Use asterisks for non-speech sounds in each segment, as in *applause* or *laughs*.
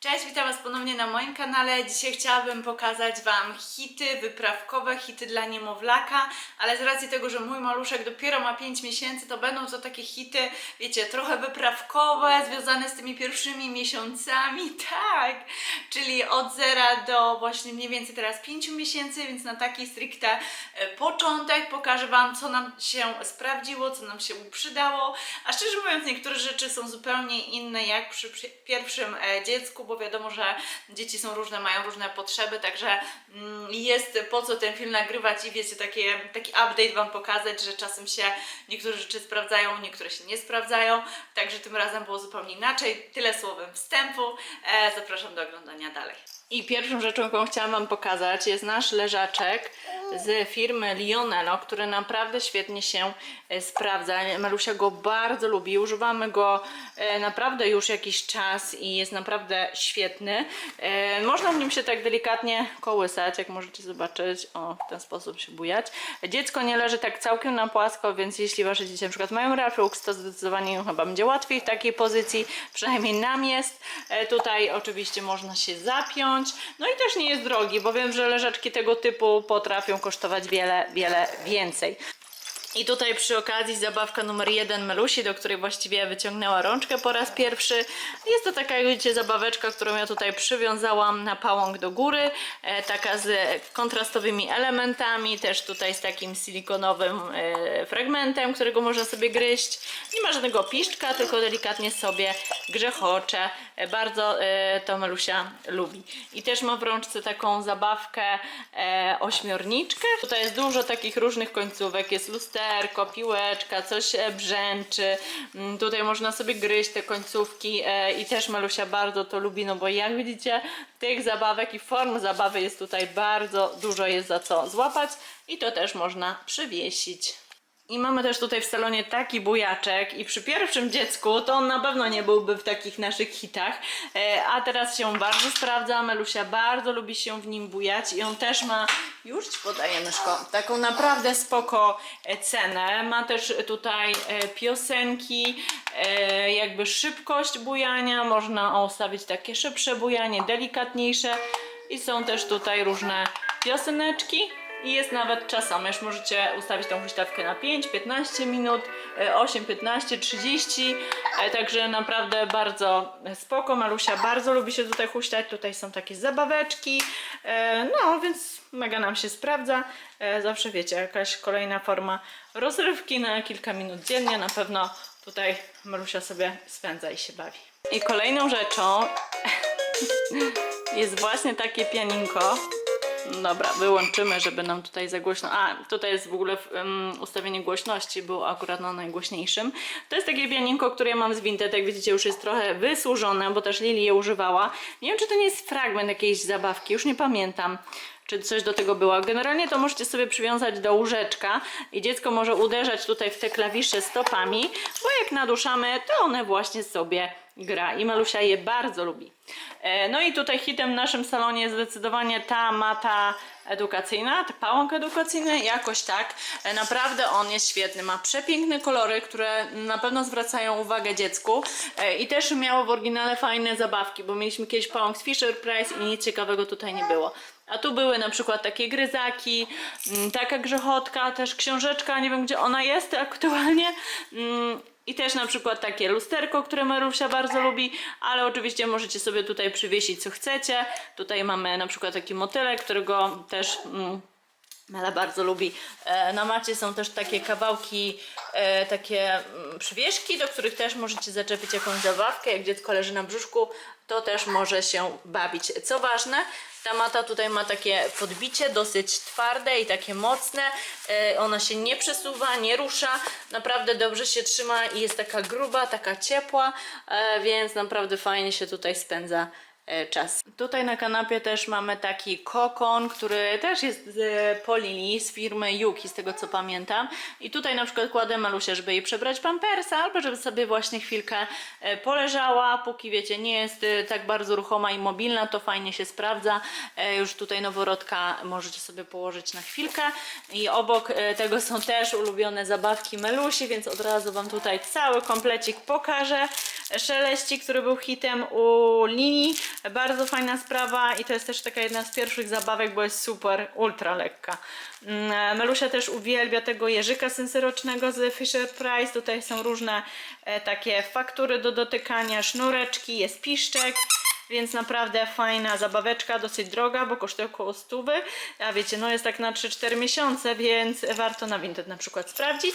Cześć, witam Was ponownie na moim kanale. Dzisiaj chciałabym pokazać Wam hity wyprawkowe, hity dla niemowlaka, ale z racji tego, że mój maluszek dopiero ma 5 miesięcy, to będą to takie hity, wiecie, trochę wyprawkowe, związane z tymi pierwszymi miesiącami, *laughs* tak, czyli od zera do właśnie mniej więcej teraz 5 miesięcy, więc na taki stricte e, początek pokażę Wam, co nam się sprawdziło, co nam się przydało, a szczerze mówiąc, niektóre rzeczy są zupełnie inne jak przy pierwszym e, dziecku, bo wiadomo, że dzieci są różne, mają różne potrzeby, także mm, jest po co ten film nagrywać i wiecie, takie, taki update Wam pokazać, że czasem się niektóre rzeczy sprawdzają, niektóre się nie sprawdzają, także tym razem było zupełnie inaczej. Tyle słowem wstępu, e, zapraszam do oglądania dalej. I pierwszą rzeczą, jaką chciałam Wam pokazać, jest nasz leżaczek z firmy Lionello, który naprawdę świetnie się e, sprawdza. Malusia go bardzo lubi. Używamy go e, naprawdę już jakiś czas i jest naprawdę świetny. E, Można w nim się tak delikatnie kołysać, jak możecie zobaczyć. O, w ten sposób się bujać. Dziecko nie leży tak całkiem na płasko, więc jeśli Wasze dzieci na przykład mają reflux, to zdecydowanie chyba będzie łatwiej w takiej pozycji. Przynajmniej nam jest. Tutaj oczywiście można się zapiąć. No i też nie jest drogi, bo wiem, że leżaczki tego typu potrafią kosztować wiele, wiele więcej. I tutaj przy okazji zabawka numer jeden Melusi, do której właściwie wyciągnęła rączkę po raz pierwszy. Jest to taka, jak widzicie, zabaweczka, którą ja tutaj przywiązałam na pałąk do góry. E, taka z kontrastowymi elementami, też tutaj z takim silikonowym e, fragmentem, którego można sobie gryźć. Nie ma żadnego piszczka, tylko delikatnie sobie grzechocze. E, bardzo e, to Melusia lubi. I też ma w rączce taką zabawkę e, ośmiorniczkę. Tutaj jest dużo takich różnych końcówek. Jest lusterko, piłeczka, coś e, brzęczy. Mm, Tutaj można sobie gryźć te końcówki e, i też Melusia bardzo to lubi, no bo jak widzicie, tych zabawek i form zabawy jest tutaj bardzo dużo, jest za co złapać i to też można przywiesić. I mamy też tutaj w salonie taki bujaczek i przy pierwszym dziecku to on na pewno nie byłby w takich naszych hitach, e, a teraz się bardzo sprawdza, Melusia bardzo lubi się w nim bujać i on też ma, już Ci podaję myszko, taką naprawdę spoko e, cenę. Ma też tutaj e, piosenki, jakby szybkość bujania, można ustawić takie szybsze bujanie, delikatniejsze i są też tutaj różne pioseneczki. I jest nawet czasomierz, możecie ustawić tą huśtawkę na 5, 15 minut, e, 8, 15, 30, e, także naprawdę bardzo spoko, Malusia bardzo lubi się tutaj huśtać, tutaj są takie zabaweczki, e, no więc mega nam się sprawdza, E, zawsze wiecie, jakaś kolejna forma rozrywki na kilka minut dziennie, na pewno tutaj Malusia sobie spędza i się bawi. I kolejną rzeczą *laughs* jest właśnie takie pianinko, Dobra, wyłączymy, żeby nam tutaj za głośno. A, tutaj jest w ogóle um, ustawienie głośności, było akurat na najgłośniejszym. To jest takie pianinko, które ja mam z Vinted, jak widzicie już jest trochę wysłużone, bo też Lili je używała. Nie wiem, czy to nie jest fragment jakiejś zabawki, już nie pamiętam czy coś do tego było. Generalnie to możecie sobie przywiązać do łóżeczka i dziecko może uderzać tutaj w te klawisze stopami, bo jak naduszamy, to one właśnie sobie gra i Malusia je bardzo lubi. E, No i tutaj hitem w naszym salonie jest zdecydowanie ta mata edukacyjna, ten pałąk edukacyjny, jakoś tak. E, Naprawdę on jest świetny, ma przepiękne kolory, które na pewno zwracają uwagę dziecku E, i też miało w oryginale fajne zabawki, bo mieliśmy kiedyś pałąk z Fisher Price i nic ciekawego tutaj nie było. A tu były na przykład takie gryzaki, mm, taka grzechotka, też książeczka, nie wiem gdzie ona jest aktualnie. I też na przykład takie lusterko, które Marusia bardzo lubi, ale oczywiście możecie sobie tutaj przywiesić co chcecie. Tutaj mamy na przykład taki motylek, którego też mm, Mela bardzo lubi. E, Na macie są też takie kawałki, e, takie mm, przywieszki, do których też możecie zaczepić jakąś zabawkę. Jak dziecko leży na brzuszku, to też może się bawić. Co ważne, ta mata tutaj ma takie podbicie dosyć twarde i takie mocne. E, Ona się nie przesuwa, nie rusza. Naprawdę dobrze się trzyma i jest taka gruba, taka ciepła, e, więc naprawdę fajnie się tutaj spędza czas. Tutaj na kanapie też mamy taki kokon, który też jest z Polili z firmy Yuki, z tego co pamiętam. I tutaj na przykład kładę Malusię, żeby jej przebrać pampersa, albo żeby sobie właśnie chwilkę e, poleżała, póki wiecie, nie jest e, tak bardzo ruchoma i mobilna, to fajnie się sprawdza. E, Już tutaj noworodka możecie sobie położyć na chwilkę. I obok e, tego są też ulubione zabawki Melusi, więc od razu Wam tutaj cały komplecik pokażę. Szeleści, który był hitem u Lini, Bardzo fajna sprawa i to jest też taka jedna z pierwszych zabawek, bo jest super, ultra lekka. Mm, Melusia też uwielbia tego jeżyka sensorocznego z Fisher Price. Tutaj są różne e, takie faktury do dotykania, sznureczki, jest piszczek. Więc naprawdę fajna zabaweczka, dosyć droga, bo kosztuje około stówy. A wiecie, no jest tak na 3-4 miesiące, więc warto na Vinted na przykład sprawdzić.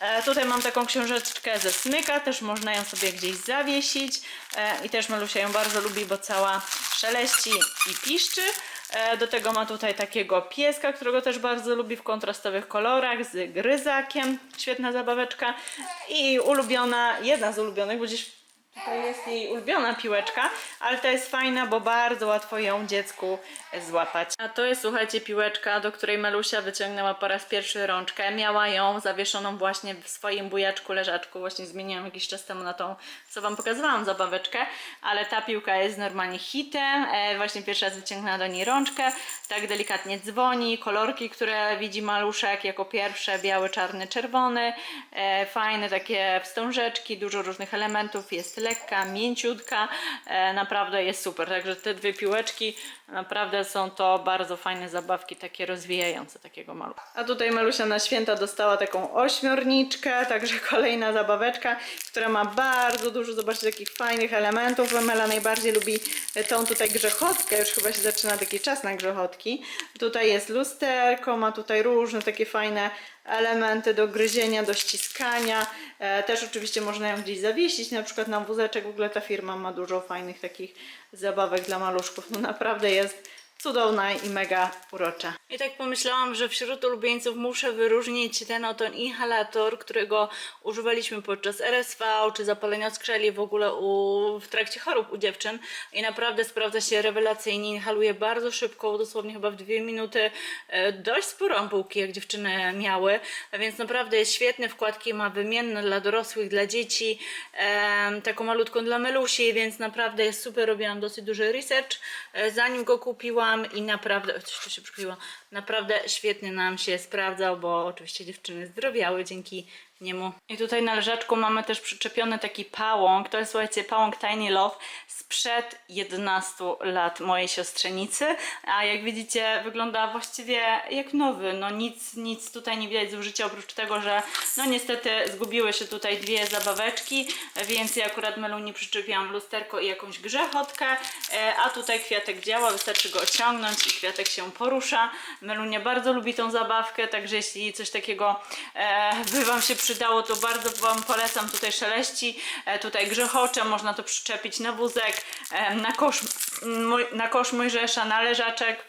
E, tutaj mam taką książeczkę ze smyka, też można ją sobie gdzieś zawiesić. E, I też Malusia ją bardzo lubi, bo cała szeleści i piszczy. E, do tego ma tutaj takiego pieska, którego też bardzo lubi w kontrastowych kolorach z gryzakiem. Świetna zabaweczka. I ulubiona, jedna z ulubionych, bo gdzieś Tutaj jest jej ulubiona piłeczka, ale ta jest fajna, bo bardzo łatwo ją dziecku złapać. A to jest, słuchajcie, piłeczka, do której Melusia wyciągnęła po raz pierwszy rączkę. Miała ją zawieszoną właśnie w swoim bujaczku, leżaczku. Właśnie zmieniłam jakiś czas temu na tą, co Wam pokazywałam, zabaweczkę. Ale ta piłka jest normalnie hitem. E, właśnie pierwszy raz wyciągnęła do niej rączkę. Tak delikatnie dzwoni. Kolorki, które widzi maluszek jako pierwsze, biały, czarny, czerwony. E, fajne takie wstążeczki, dużo różnych elementów. Jest lekka, mięciutka. E, naprawdę jest super. Także te dwie piłeczki naprawdę są to bardzo fajne zabawki, takie rozwijające takiego malucha. A tutaj Malusia na święta dostała taką ośmiorniczkę, także *laughs* kolejna zabaweczka, która ma bardzo dużo, zobaczcie, takich fajnych elementów. Mela najbardziej lubi tą tutaj grzechotkę, już chyba się zaczyna taki czas na grzechotki. Tutaj jest lusterko, ma tutaj różne takie fajne elementy do gryzienia, do ściskania. E, też oczywiście można ją gdzieś zawiesić, na przykład na wózeczek. W ogóle ta firma ma dużo fajnych takich zabawek dla maluszków. No naprawdę jest cudowna i mega urocza. I tak pomyślałam, że wśród ulubieńców muszę wyróżnić ten oto inhalator, którego używaliśmy podczas RSV czy zapalenia skrzeli w ogóle u, w trakcie chorób u dziewczyn. I naprawdę sprawdza się rewelacyjnie, inhaluje bardzo szybko, dosłownie chyba w dwie minuty. E, dość sporo ampułki, jak dziewczyny miały, więc naprawdę jest świetny, wkładki ma wymienne dla dorosłych, dla dzieci, taką malutką dla Melusi, więc naprawdę jest super, robiłam dosyć duży research, e, zanim go kupiłam i naprawdę, coś tu się przykleiło, naprawdę świetnie nam się sprawdzał, bo oczywiście dziewczyny zdrowiały dzięki niemu. I tutaj na leżaczku mamy też przyczepiony taki pałąk, to jest słuchajcie pałąk Tiny Love sprzed 11 lat mojej siostrzenicy, a jak widzicie wygląda właściwie jak nowy, no nic, nic tutaj nie widać zużycia oprócz tego, że no niestety zgubiły się tutaj dwie zabaweczki, więc ja akurat Meluni przyczepiłam lusterko i jakąś grzechotkę, e, a tutaj kwiatek działa, wystarczy go ociągnąć i kwiatek się porusza. Melunia bardzo lubi tą zabawkę, także jeśli coś takiego e, by Wam się przydało, to bardzo Wam polecam. Tutaj szeleści, e, tutaj grzechocze, można to przyczepić na wózek, e, na kosz, na kosz Mojżesza, na leżaczek.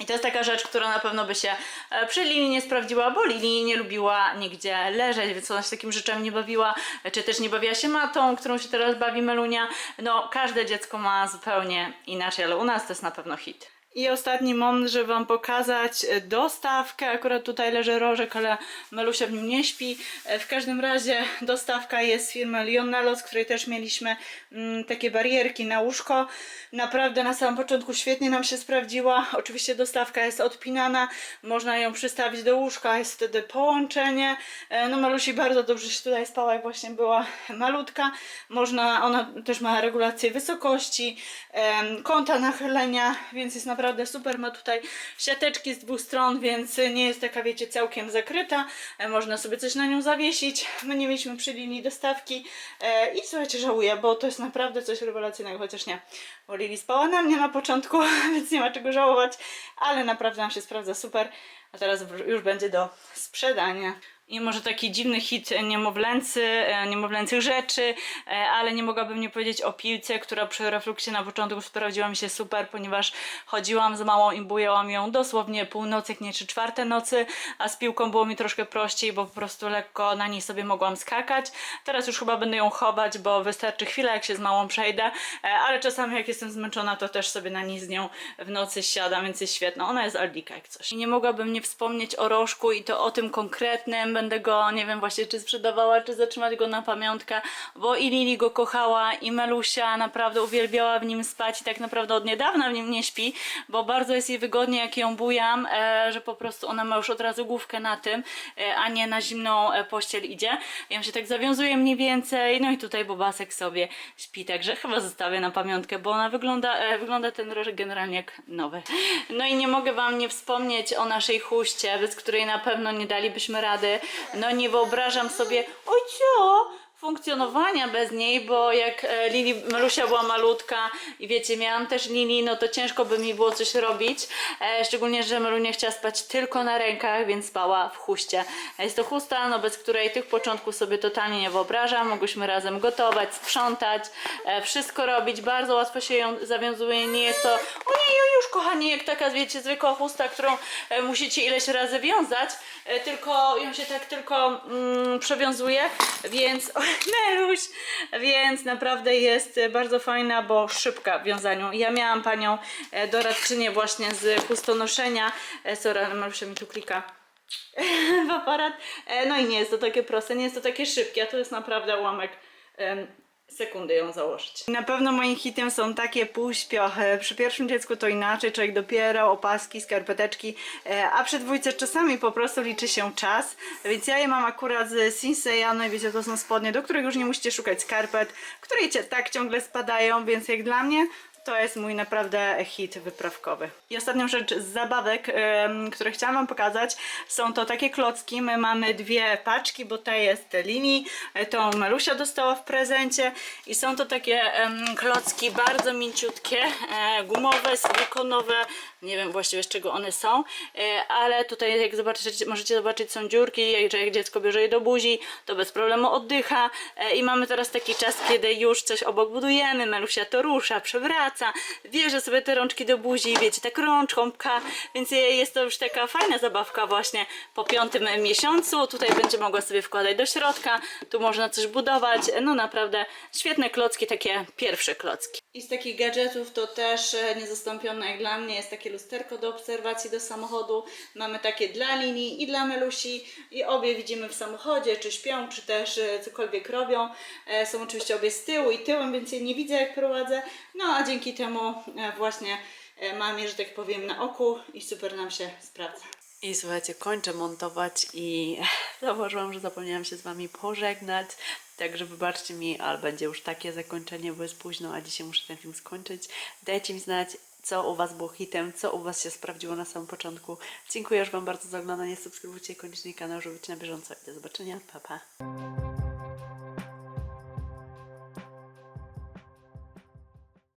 I to jest taka rzecz, która na pewno by się e, przy Lili nie sprawdziła, bo Lili nie lubiła nigdzie leżeć, więc ona się takim rzeczem nie bawiła, czy też nie bawiła się matą, którą się teraz bawi Melunia. No, każde dziecko ma zupełnie inaczej, ale u nas to jest na pewno hit. I ostatni moment, żeby Wam pokazać e, dostawkę. Akurat tutaj leży rożek, ale Melusia w nim nie śpi. E, W każdym razie dostawka jest z firmy Lionello, z której też mieliśmy mm, takie barierki na łóżko. Naprawdę na samym początku świetnie nam się sprawdziła. Oczywiście dostawka jest odpinana, można ją przystawić do łóżka, jest wtedy połączenie. E, No Melusi bardzo dobrze się tutaj spała, jak właśnie była malutka. Można, ona też ma regulację wysokości, kąta nachylenia, więc jest naprawdę super. Ma tutaj siateczki z dwóch stron, więc nie jest taka, wiecie, całkiem zakryta. E, Można sobie coś na nią zawiesić. My nie mieliśmy przy linii dostawki e, i słuchajcie, żałuję, bo to jest naprawdę coś rewelacyjnego, chociaż nie. Bo spała na mnie na początku, *laughs* więc nie ma czego żałować, ale naprawdę nam się sprawdza super. A teraz już będzie do sprzedania. I może taki dziwny hit niemowlęcy, e, niemowlęcych rzeczy, e, ale nie mogłabym nie powiedzieć o piłce, która przy refluksie na początku sprawdziła mi się super, ponieważ chodziłam z małą i bujałam ją dosłownie północy, nie czy czwarte nocy, a z piłką było mi troszkę prościej, bo po prostu lekko na niej sobie mogłam skakać. Teraz już chyba będę ją chować, bo wystarczy chwilę, jak się z małą przejdę, e, ale czasami jak jestem zmęczona, to też sobie na niej z nią w nocy siadam, więc jest świetna. Ona jest Aldika jak coś. I nie mogłabym nie wspomnieć o rożku i to o tym konkretnym. Będę go, nie wiem właśnie, czy sprzedawała, czy zatrzymać go na pamiątkę, bo i Lili go kochała, i Melusia naprawdę uwielbiała w nim spać i tak naprawdę od niedawna w nim nie śpi, bo bardzo jest jej wygodnie, jak ją bujam, e, że po prostu ona ma już od razu główkę na tym, e, a nie na zimną e, pościel idzie. Ja się tak zawiązuje mniej więcej, no i tutaj Bobasek sobie śpi, także chyba zostawię na pamiątkę, bo ona wygląda, wygląda ten rożek generalnie jak nowy. No i nie mogę Wam nie wspomnieć o naszej huście, bez której na pewno nie dalibyśmy rady. No nie wyobrażam sobie, oj cio, funkcjonowania bez niej, bo jak e, Lili Melusia była malutka i wiecie, miałam też Lili, no to ciężko by mi było coś robić, e, szczególnie, że Melunia chciała spać tylko na rękach, więc spała w huście. Jest to chusta, no bez której tych początków sobie totalnie nie wyobrażam, mogłyśmy razem gotować, sprzątać, e, wszystko robić, bardzo łatwo się ją zawiązuje, nie jest to, o nie, już kochani, jak taka, wiecie, zwykła chusta, którą musicie ileś razy wiązać, tylko ją się tak tylko mm, przewiązuje, więc Meluś, więc naprawdę jest bardzo fajna, bo szybka w wiązaniu. Ja miałam panią e, doradczynię właśnie z chustonoszenia, e, sorry, Melusia mi tu klika *laughs* w aparat, e, no i nie jest to takie proste, nie jest to takie szybkie, a to jest naprawdę ułamek sekundy ją założyć. Na pewno moim hitem są takie półśpiochy. Przy pierwszym dziecku to inaczej, człowiek dopiero opaski, skarpeteczki, e, a przy dwójce czasami po prostu liczy się czas, więc ja je mam akurat z Sinseya, no i wiecie, to są spodnie, do których już nie musicie szukać skarpet, które cię tak ciągle spadają, więc jak dla mnie to jest mój naprawdę hit wyprawkowy. I ostatnią rzecz z zabawek, em, które chciałam Wam pokazać, są to takie klocki. My mamy dwie paczki, bo ta jest linii, e, tą Melusia dostała w prezencie. I są to takie em, klocki bardzo mięciutkie, e, gumowe, silikonowe, nie wiem właściwie z czego one są, e, ale tutaj jak zobaczycie, możecie zobaczyć są dziurki, jak, jak dziecko bierze je do buzi, to bez problemu oddycha. E, i mamy teraz taki czas, kiedy już coś obok budujemy, Melusia to rusza, przewraca, bierze sobie te rączki do buzi, wiecie, tak rączką pcha, więc jest to już taka fajna zabawka właśnie po piątym miesiącu, tutaj będzie mogła sobie wkładać do środka, tu można coś budować, no naprawdę świetne klocki, takie pierwsze klocki. I z takich gadżetów to też e, niezastąpione jak dla mnie jest takie lusterko do obserwacji do samochodu. Mamy takie dla Lini i dla Melusi i obie widzimy w samochodzie, czy śpią, czy też e, cokolwiek robią. E, Są oczywiście obie z tyłu i tyłem, więc je nie widzę jak prowadzę. No a dzięki temu właśnie mam je, że tak powiem, na oku i super nam się sprawdza. I słuchajcie, kończę montować i *laughs* zauważyłam, że zapomniałam się z Wami pożegnać. Także wybaczcie mi, ale będzie już takie zakończenie, bo jest późno, a dzisiaj muszę ten film skończyć. Dajcie mi znać, co u Was było hitem, co u Was się sprawdziło na samym początku. Dziękuję już Wam bardzo za oglądanie. Subskrybujcie koniecznie kanał, żeby być na bieżąco. I do zobaczenia. Pa, pa.